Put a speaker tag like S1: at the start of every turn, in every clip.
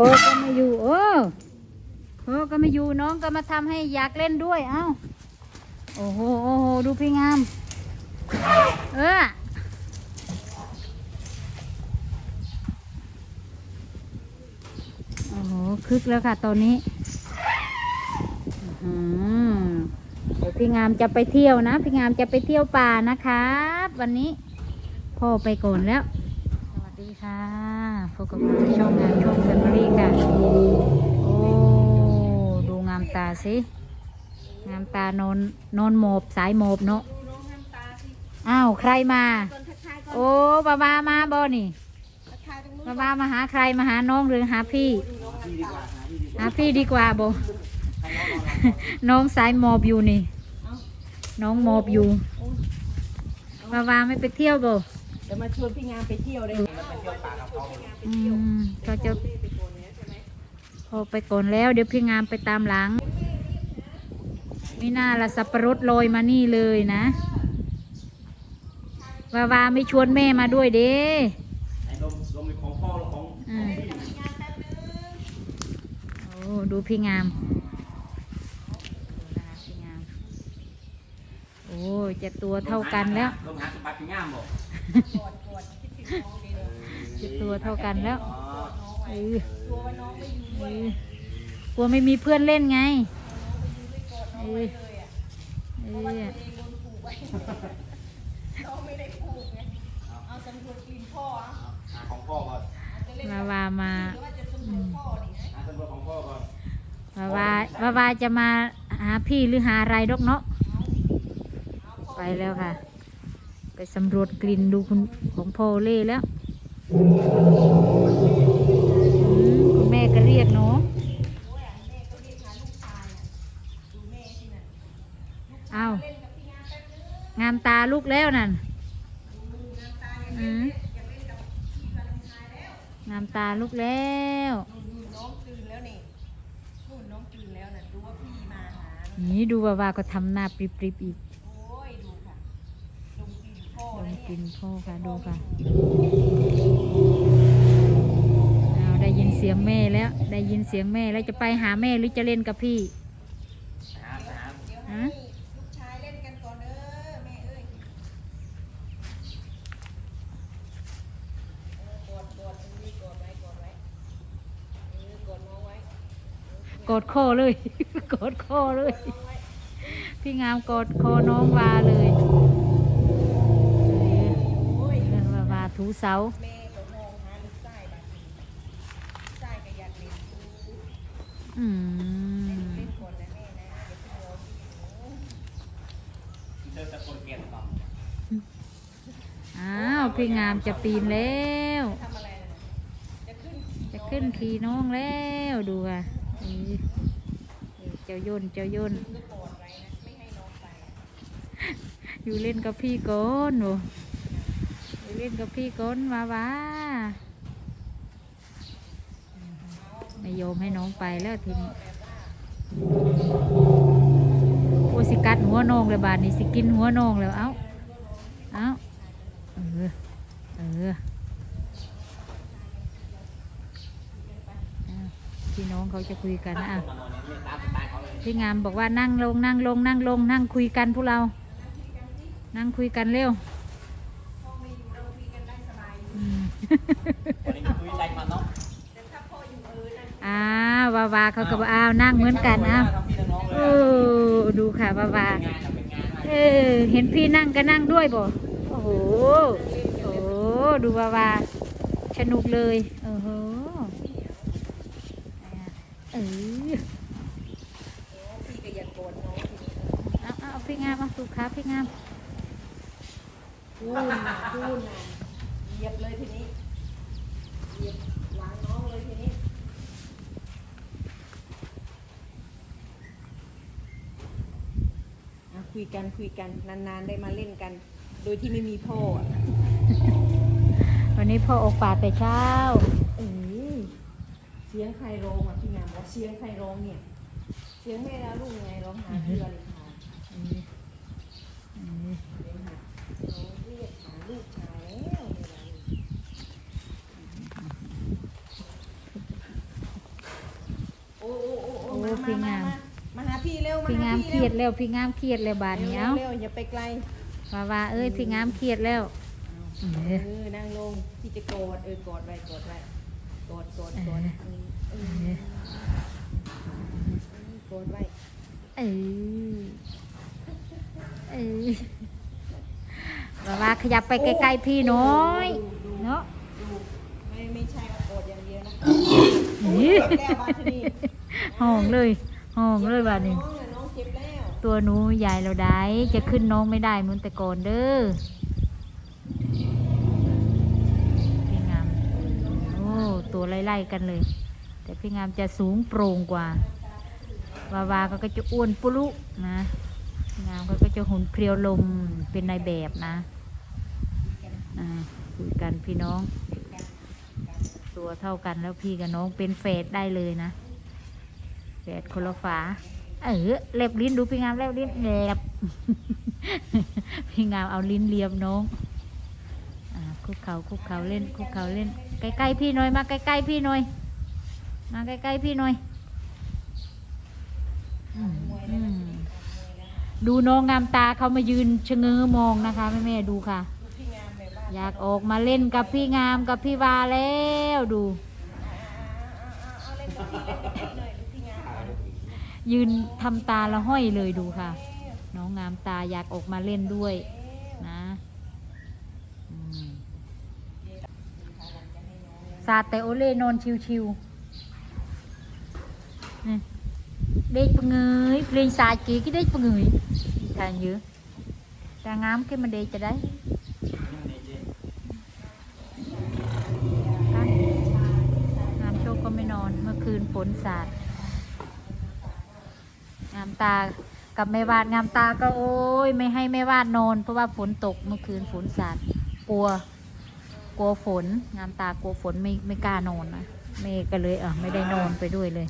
S1: พ่อก็ไม่อยู่โอ้พ่อก็ไม่อยู่น้องก็มาทำให้อยากเล่นด้วย เอ้า โอ้โหโอ้โหดูพี่งาม เออโอ้โหคึกแล้วค่ะตอนนี้เดี๋ยวพี่งามจะไปเที่ยวนะ พี่งามจะไปเที่ยวป่านะครับ วันนี้พ่อไปก่อนแล้ว ดีค่ะพบกับช่องงานช่องแฟมิลี่ค่ะ โอ้ ดูงามตาสิ งามตานอนนอนโมบสายโมบเนาะ อ้าว ใครมา โอ้บาบามาบอนี่บาบามาหาใครมาหาน้องหรือหาพี่ หาพี่ดีกว่าโบน้องสายโมบอยู่นี่ น้องโมบอยู่บาบาไม่ไปเที่ยวโบ
S2: เดี๋ยวมาชวนพี่งามไปเที่ยวเลย
S1: อืมเขาจะพอไปก่อนแล้ว เดี๋ยวพี่งามไปตามหลังไม่น่าละสับปะรดโรยมานี่เลยนะวาวาไม่ชวนแม่มาด้วยเด้
S3: ลมลมของพ่อของ
S1: โอ้ดูพี่งามพี่งามโอ้จะตัวเท่ากันแล้ว
S3: ลมหาสมบัติงามบอก
S1: จะตัวเท่ากันแล้ว
S3: อ๋อ
S1: เออเออกลัวไม่มีเพื่อนเล่นไงเออเออ
S3: หาของพ่อก่อน
S1: วาวามาอืม
S3: หาสมบัติของพ่อก่อน
S1: วาวาวาวาจะมาหาพี่หรือหาอะไรดอกเนาะไปแล้วค่ะ ไปสำรวจกลิ่นดูคุณของพ่อเล่แล้วอืมคุณแม่ก็เรียกเนาะเอางามตาลูกแล้วนั่นอืมงามตาลูกแล้ว
S2: น้องตื่นแล้วนี่นู่นน้องตื่นแล้วน่ะดูว่าพี่มาหา
S1: นี่ดูว่าวาก็ทำหน้าปริบๆอีก
S2: โอ้ยดูค่ะดมกลิ่นพ่อ
S1: ล
S2: แล้
S1: อง
S2: ว
S1: กิ
S2: เนี่ย
S1: นพ่อค่ะดูค่ะเอาได้ยินเสียงแม่แล้ว ได้ยินเสียงแม่แล้วจะไปหาแม่หรือจะเล่นกับพี่
S3: หาหา
S1: ฮะ
S2: ลูกชายเล่นกันก่อนเด้อแม่เอ้ยเออกดกดตรงนี้กดไว้กดไว้เออกดน้องไว้
S1: กอดคอเลย กอดคอเลย พี่งามกอดคอน้องวาเลย ถูเสา
S2: แม่ก็มองหาลูกชายบัดนี้ลูกชายก็อยากเล่นดู
S1: อืม
S2: เล่นก่อนนะแม่นะอย่าเพิ่งรอพี่หนู
S3: เจอตะโกนเกลียดต่อม
S1: อ้าวพี่งามจะปีนแล้ว
S2: ทำอะไรนะจะขึ้น
S1: จะขึ้นขี่น้องแล้วดูค่ะเออเจ้าย่นเจ้าย่น
S2: ก็กอดไว้นะไม่ให้น้องไป อ
S1: ยู่เล่นกับพี่ก้นโว้อยู่ เล่นกับพี่ก้นวาวาไม่ยอมให้น้องไปแล้วทีนี้โอ้สิกัดหัวนองเลยบาดนี้สิกินหัวนองแล้วเอ้าเอ้าเออเออพี่น้องเขาจะคุยกันนะอะพี่งามบอกว่านั่งลงนั่งลงนั่งลงนั่งคุยกันพวกเรา นั่งคุยกันเร็วอืม
S3: วันนี้มีคุยใจมันเนาะ
S1: อ้าวาเขาก็บอกอ้าวนั่งเหมือนกันอ้าว
S3: ทั้งพี่ทั้งน้องเล
S1: โอ้ดูค่ะวาวา
S3: เอ
S1: อเห็นพี่นั่งก็นั่งด้วยบ่โอ้โหโอ้ดูวาวาสนุกเลยโอ้โหเออ
S2: พี่ก็อย่าโกรธน้องทีนี้
S1: เอาเอาพี่งามเอาสุขาพี่งาม
S2: พูนพูนเหยียบเลยทีนี้เหยียบหลังน้องเลยทีนี้อะ คุยกันคุยกันนานๆได้มาเล่นกัน โดยที่ไม่มีพ่ออะ
S1: วันนี้พ่อออกป่าแต่เช้า
S2: เออเสียงใครร้องอะพี่งามบอกเสียงใครร้องเนี่ย เสียงแม่แล้วลูกไงร้องหาเรือเลยค่ะ
S1: เออเออ
S2: เดี๋ยวหาน้องเรียกหาลูกชายแล้วเวลานี้
S1: พี่งาม
S2: มาหา พี่เร็ว
S1: พี่งาม
S2: ห
S1: เครียดแล้วพี่งามเครียดแล้วบาดนี้เอ้า
S2: เร็วๆอย่าไปไกล
S1: ว่าว่าเอ้ยพี่งามเครียดแล้วเอ
S2: เอ
S1: อ
S2: อนั่งลงพี่จะโกรธเออกอดไว้กอดไว้กอดกอดกอด
S1: เออ
S2: เออ
S1: เออ
S2: กอดไว้
S1: เออเออว่าว่าขยับไปใกล้ๆพี่น้อยเนาะ
S2: ดูไม่ไม่ใช่ว่ากอดอย่างเดียวนะ
S1: นี่
S2: แก้วบาชนี
S1: ห้องเลย ห้องเลยบาดนี้
S2: น้องน่ะน้อง
S1: ตัวหนูใหญ่เราได้จะขึ้นน้องไม่ได้เมือนแต่ก่อนเด้อพี่งามโอ้ตัวไล่ๆกันเลย แต่พี่งามจะสูงโปร่งกว่าวาวาก็ก็จะอ้วนปุลุนะพี่งามก็ก็จะหุ่นเพรียวลมเป็นนายแบบนะอ่าคุยกันพี่น้อง ตัวเท่ากันแล้วพี่กับน้องเป็นแฝดได้เลยนะ ดคนละฝาเออเล็บลิ้นดูพี่งามเล็บลิ้นแลบพี่งามเอาลิ้นเลียมน้องคุกเขาคุกเขาเล่นคุกเขาเล่น ใกล้ๆพี่หน่อยมาใกล้ๆพี่หน่อยมาใกล้ๆพี่หน่อยดูน้องงามตาเขามายืนชะเง้อมองนะคะแม่แม่ดูค่ะ อยากออกมาเล่นกับพี่งามกับพี่วาแล้วดู
S2: ยื
S1: นทำตาละห้อยเลยดูค่ะ น้องงามตาอยากออกมาเล่นด้วยนะซาเตโอเล่นอนชิวๆเด็กปะเงยเพลงสายจี cái ด็กปะเงยทานเยอะแต่งาม cái mà đề cho đấy กันงามโชคก็ไม่นอนเมื่อคืนฝนสาด งามตากับแม่วาดงามตาก็โอ้ยไม่ให้แม่วาดนอนเพราะว่าฝนตกเมื่อคืนฝนสาดกลัว กลัวฝน งามตากลัวฝนไม่ไม่กล้านอนนะแม่ก็เลยเออไม่ได้นอนไปด้วยเลย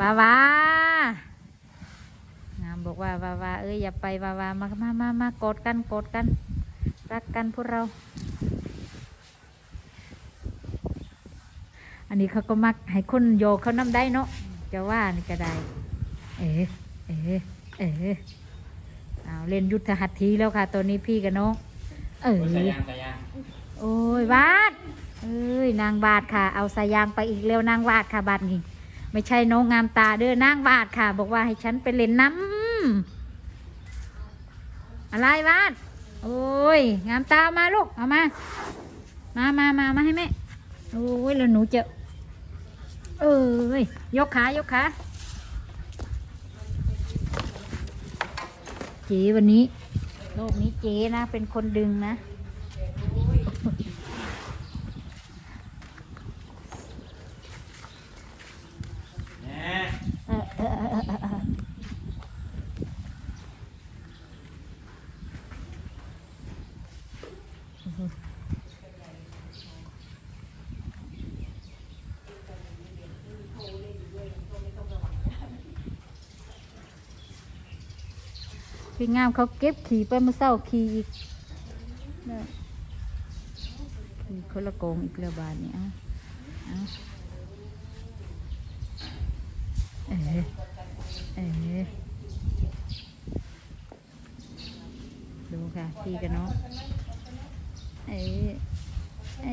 S1: วาวางามบอกว่าวาวาเอ้ยอย่าไปวาวามามามามากดกันกดกัน รักกันพวกเรา อันนี้เขาก็มักให้คนโยเขาน้ำได้เนาะ จะว่านี่ก็ได้ เอ๋เอ๋เอ๋เอาเล่นยุทธหัตถีแล้วค่ะ ตัวนี้พี่กับน้องเอ๋
S3: โอ้ยสายยางสายยาง
S1: โอ้ยวาดเอ้ยนางบาทค่ะ เอาสายยางไปอีกเร็วนางวาดค่ะบาทนี้ไม่ใช่น้องงามตาเด้อนางวาดค่ะ บอกว่าให้ฉันไปเล่นน้ำอะไรวาดโอ้ยงามตามาลูกเอามา มามามามาให้แม่โอ้ยแล้วหนูจะ เอ้ยยกขายกขาเจ๊วันนี้โลกนี้เจ๊นะ เป็นคนดึงนะ
S3: แหน่
S1: เออเออเออเออเออพี่งามเขาเก็บขี่ไปเมื่อเช้าขี่อีกขี่คนละโกงอีกแล้วบาทนี่เออเอ๋เอ๋ดูค่ะพี่กับน้องเอ๋เอ๋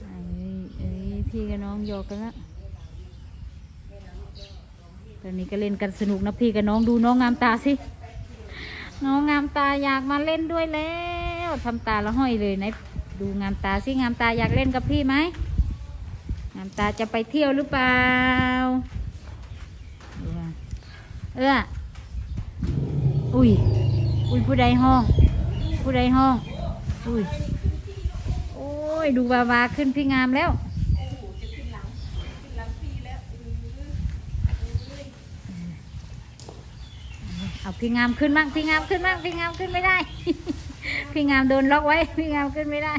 S1: เอ๋เอ๋พี่กับน้ อกกันล้วตอนนี้ก็เล่นกันสนุกนะพี่กับน้องดูน้องงามตาสิ น้องงามตาอยากมาเล่นด้วยแล้วทำตาละห้อยเลยไหนดูงามตาสิงามตาอยากเล่นกับพี่ไหมงามตาจะไปเที่ยวหรือเปล่า เอออุ้ยอุ้ยผู้ใดห้อง ผู้ใดห้อง อุ้ยโอ้ยดูวาวาขึ้นพี่งามแล้ว เอาพี่งามขึ้นมั่งพี่งามขึ้นมั่งพี่งามขึ้นไม่ได้ พี่งามโดนล็อกไว้ พี่งามขึ้นไม่ได้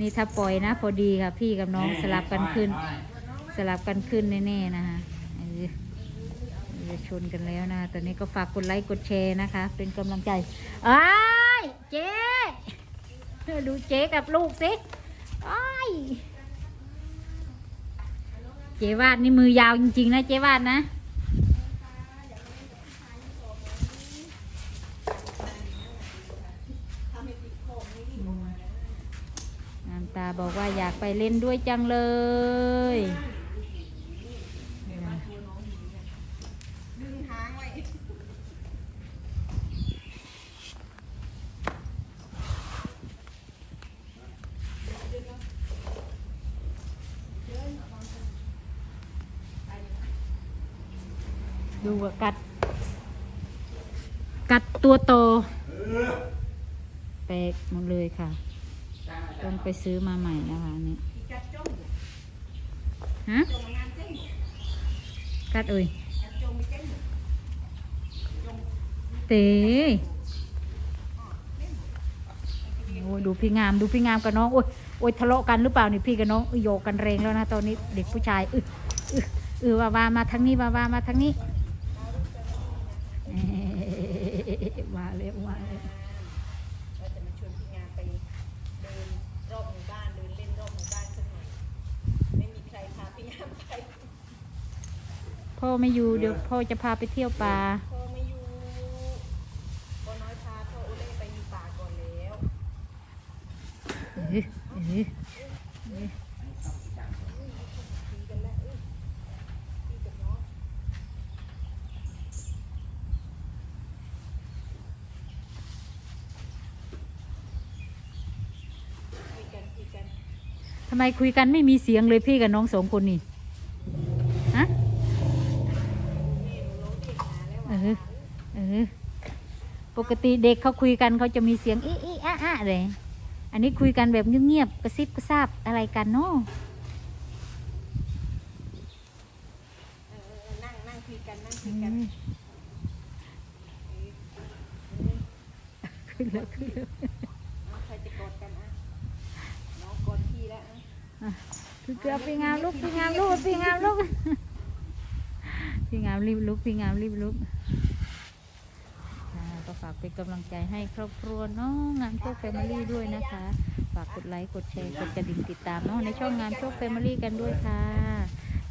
S1: นี่ถ้าปล่อยนะ พอดีค่ะ พี่กับน้องสลับกันขึ้น
S3: ไป
S1: สลับกันขึ้นแน่ๆนะคะเออเออชนกันแล้วนะ ตอนนี้ก็ฝากกดไลค์กดแชร์นะคะ เป็นกำลังใจอ้ายเจ๊ดูเจ๊กับลูกสิอ้ายเจ๊วาดนี่มือยาวจริงๆนะเจ๊วาดนะ น้ำตาบอกว่าอยาก ไปเล่นด้วยจังเลย
S2: ดูว่า
S1: กัด กัดตัวโตแปลกหมดเลยค่ะ ต้องไปซื้อมาใหม่นะคะนี่ฮะกัดเอ่ย
S2: เต๋
S1: โอ้ยดูพี่งามดูพี่งามกับน้องโอ้ยโอ้ยทะเลาะกันหรือเปล่านี่พี่กับน้องอ้ยโยกกันแรงแล้วนะตอนนี้เด็กผู้ชายอึดอึดเออว่าวามาทางนี้ว่าวามาทางนี้มาเลยมาเลย
S2: เราจะมาชวนพี่งานไปเดินรอบหมู่บ้านเดินเล่นรอบหมู่บ้านสักหน่อยไม่มีใครพาพี่งานไป
S1: พ่อไม่อยู่เดี๋ยวพ่อจะพาไปเที่ยวป่า
S2: พ่อไม่อยู่พ่อน้อยพาพ่อโอเล่ไปอยู่ป่าก่อนแล้ว
S1: เออเออ
S2: ทีกันแล้วเอ้ยพี่กับน้องคุยกันคุยกัน
S1: ทำไมคุยกันไม่มีเสียงเลยพี่กับน้องสองคนนี่ฮะ
S2: แม่หนูร้องเรียกหาแล้ว
S1: เอ
S2: ว่า
S1: อ เออ ป กติเด็กเขาคุยกันเขาจะมีเสียงอีอีอะอะเลย อันนี้คุยกันแบบเงียบๆกระซิบกระซาบอะไรกันเนาะ
S2: นั่งนั่งคุยกันนั่งคุยกัน
S1: ม
S2: เออเออ
S1: ขึ้นแล้วขึ้นแล้ว
S2: ใครจะกดกันอะน้องกดพี่แล้วอะ
S1: คือเกือบพี่งามลุกพี่งามลุกพี่งามลุกพี่งามรีบลุกพี่งามรีบลุก ก็ฝากเป็นกำลังใจให้ครอบครัวน้องงานโชคแฟมิลี่ด้วยนะคะ ฝากกดไลค์กดแชร์กดกระดิ่งติดตามน้องในช่องงานโชคแฟมิลี่กันด้วยค่ะ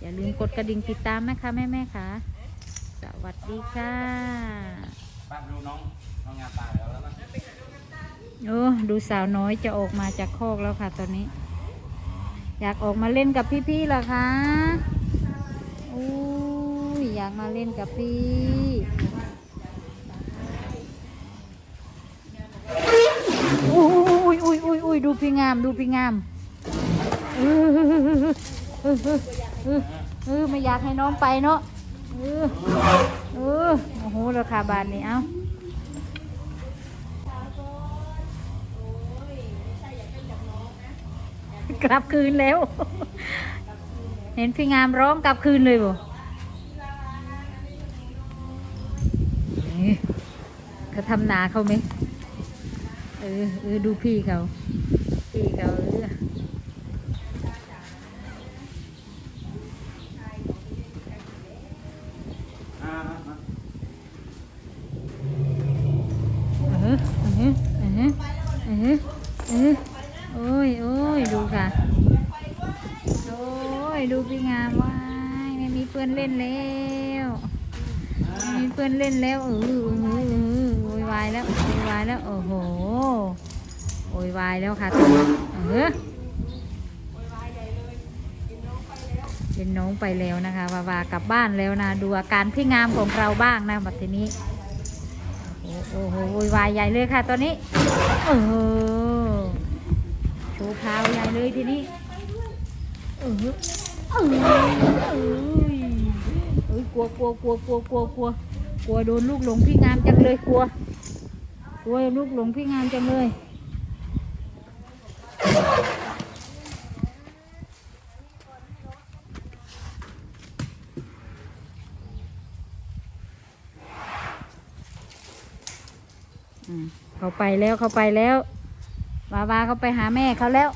S1: อย่าลืมกดกระดิ่งติดตามนะคะแม่แม่ๆค่ะ สวัสดีค่ะ
S3: ป้าดูน้องน้องงานตายแล้วแล้วนะ
S1: โอ้ดูสาวน้อยจะออกมาจากคอกแล้วค่ะ ตอนนี้ อยากออกมาเล่นกับพี่ๆเหรอคะอู้ยอยากมาเล่นกับพี่ามดูพี่งามเออเออเออเออเออไม่อยากให้น้องไปเนาะเออเออโอ้โหราคาบานนี่เอ้ากลับคืนแล้ว เห็นพี่งามร้องกลับคืนเลยบ่เอ๊ะเขาทำนาเขาไหมเออเออดูพี่เขา พี่เขาเออ
S3: อ่ามามา
S1: เออเออเออเออเอโอ้ยโอ้ยดูค่ะ โอ้ยดูพี่งามว้ายไม่มีเพื่อนเล่นแล้วไม่มีเพื่อนเล่นแล้วเออเออเออเอวยวายแล้วโวยวายแล้ว โอ้โห โวยวายแล้วค่ะตัวเออเป็นน้องไปแล้วนะคะวาวากลับบ้านแล้วนะ ดูอาการพี่งามของเราบ้างนะบัดทีนี้ โอ้โหโวยวายใหญ่เลยค่ะตอนนี้เออโชว์พาวใหญ่เลยทีนี้เออเออเออเอ้ยกลัวกลัวกลัวกลัวกลัวกลัวกลัวโดนลูกหลงพี่งามจังเลยกลัวกลัวลูกหลงพี่งามจังเลย อืมเขา ไปแล้วเขาไปแล้ววาวาเขาไปหาแม่เขาแล้ว